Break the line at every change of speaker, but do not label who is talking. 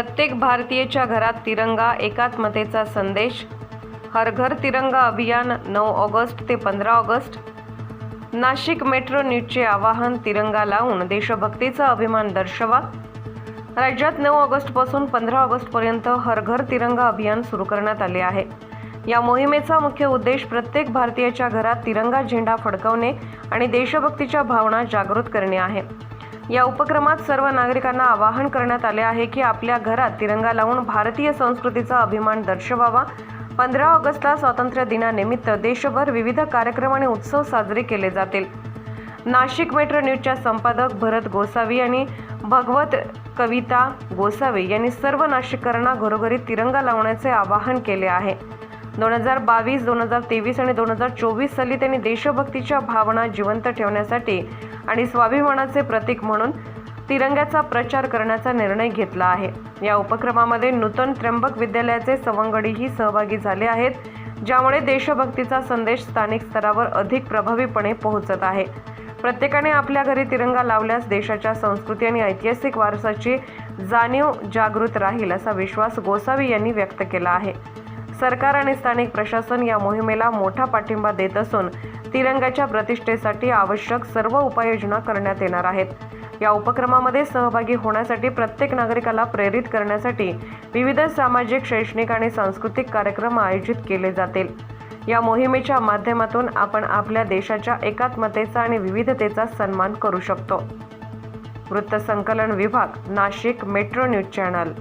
प्रत्येक भारतीयच्या घरात तिरंगा एकात्मतेचा संदेश. हर घर तिरंगा अभियान नऊ ऑगस्ट ते पंधरा ऑगस्ट. नाशिक मेट्रो न्यूजचे आवाहन तिरंगा लावून देशभक्तीचा अभिमान दर्शवा. राज्यात नऊ ऑगस्टपासून पंधरा ऑगस्टपर्यंत हर घर तिरंगा अभियान सुरू करण्यात आले आहे. या मोहिमेचा मुख्य उद्देश प्रत्येक भारतीयाच्या घरात तिरंगा झेंडा फडकवणे आणि देशभक्तीच्या भावना जागृत करणे आहे. या उपक्रमात सर्व नागरिकांना आवाहन करण्यात आले आहे की आपल्या घरात तिरंगा लावून भारतीय संस्कृतीचा अभिमान दर्शवावा. पंधरा ऑगस्टला स्वातंत्र्य दिनानिमित्त देशभर विविध कार्यक्रम आणि उत्सव साजरे केले जातील. नाशिक मेट्रो न्यूजच्या संपादक भरत गोसावी आणि भगवत कविता गोसावी यांनी सर्व नाशिककरांना घरोघरी तिरंगा लावण्याचे आवाहन केले आहे. दोन हजार बावीस दोन हजार तेवीस आणि दोन हजार चोवीस साली त्यांनी देशभक्तीच्या भावना जिवंत ठेवण्यासाठी आणि स्वाभिमानाचे प्रतीक म्हणून तिरंग्याचा प्रचार करण्याचा निर्णय घेतला आहे. या उपक्रमामध्ये नूतन त्र्यंबक विद्यालयाचे सवंगडीही सहभागी झाले आहेत ज्यामुळे देशभक्तीचा संदेश स्थानिक स्तरावर अधिक प्रभावीपणे पोहोचत आहे. प्रत्येकाने आपल्या घरी तिरंगा लावल्यास देशाच्या संस्कृती आणि ऐतिहासिक वारसाची जाणीव जागृत राहील असा विश्वास गोसावी यांनी व्यक्त केला आहे. सरकार आणि स्थानिक प्रशासन या मोहिमेला मोठा पाठिंबा देत असून तिरंगाच्या प्रतिष्ठेसाठी आवश्यक सर्व उपाययोजना करण्यात येणार आहेत. या उपक्रमामध्ये सहभागी होण्यासाठी प्रत्येक नागरिकाला प्रेरित करण्यासाठी विविध सामाजिक शैक्षणिक आणि सांस्कृतिक कार्यक्रम आयोजित केले जातील. या मोहिमेच्या माध्यमातून आपण आपल्या देशाच्या एकात्मतेचा आणि विविधतेचा सन्मान करू शकतो. वृत्तसंकलन विभाग नाशिक मेट्रो न्यूज चॅनल